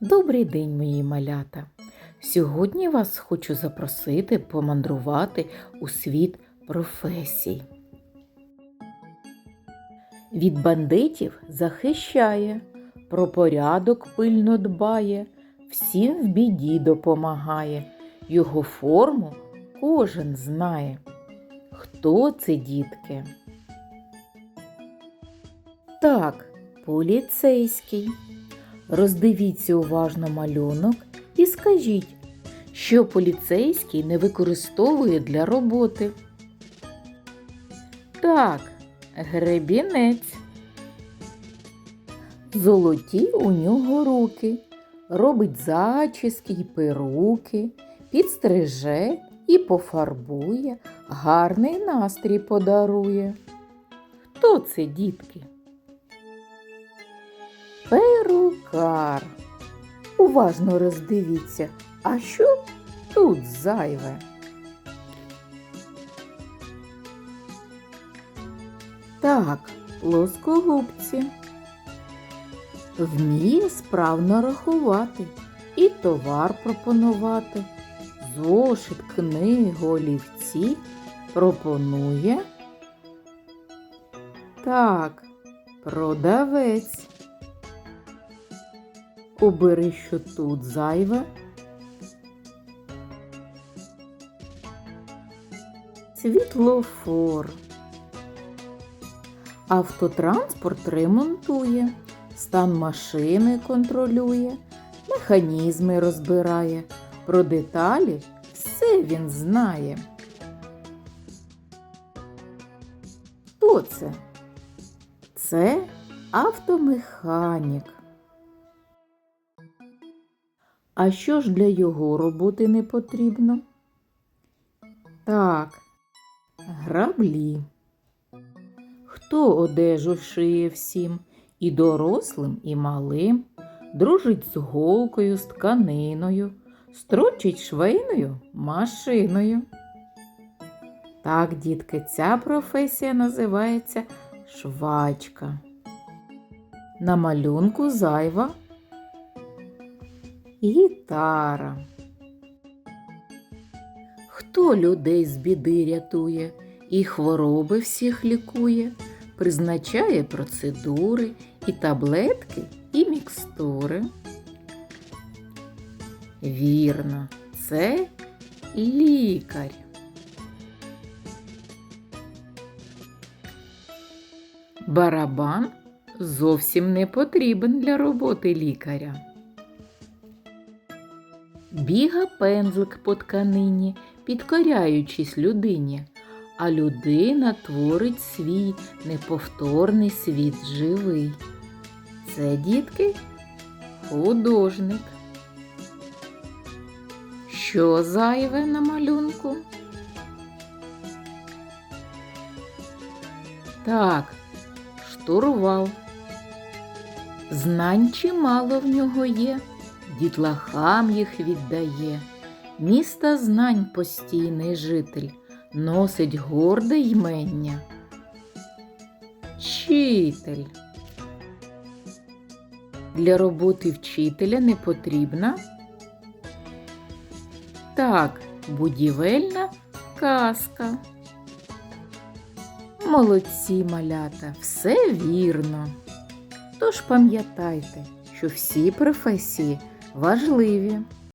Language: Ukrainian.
Добрий день, мої малята! Сьогодні вас хочу запросити помандрувати у світ професій. Від бандитів захищає, про порядок пильно дбає, всім в біді допомагає, його форму кожен знає. Хто це, дітки? Так, поліцейський. Роздивіться уважно малюнок і скажіть, що поліцейський не використовує для роботи. Так, гребінець. Золоті у нього руки, робить зачіски й перуки, підстриже і пофарбує, гарний настрій подарує. Хто це, дітки? Перукар. Уважно роздивіться, а що тут зайве? Так, плоскогубці. Вміє справно рахувати і товар пропонувати. Зошит, книгу, олівці пропонує. Так, продавець. Обери, що тут зайве. Світлофор. Автотранспорт ремонтує, стан машини контролює, механізми розбирає, про деталі все він знає. Хто це? Це автомеханік. А що ж для його роботи не потрібно? Так, граблі. Хто одежу шиє всім, і дорослим, і малим, дружить з голкою, з тканиною, строчить швейною машиною. Так, дітки, ця професія називається швачка. На малюнку зайва гітара. Хто людей з біди рятує і хвороби всіх лікує, призначає процедури і таблетки, і мікстури. Вірно, це лікар. Барабан зовсім не потрібен для роботи лікаря. Біга пензлик по тканині, підкоряючись людині, а людина творить свій неповторний світ живий. Це, дітки, художник. Що зайве на малюнку? Так, штурвал. Знань чимало в нього є дітлахам їх віддає. Міста знань постійний житель, носить горде ймення. Вчитель. Для роботи вчителя не потрібна. Так, будівельна казка. Молодці малята, все вірно. Тож пам'ятайте, що всі професії важливі.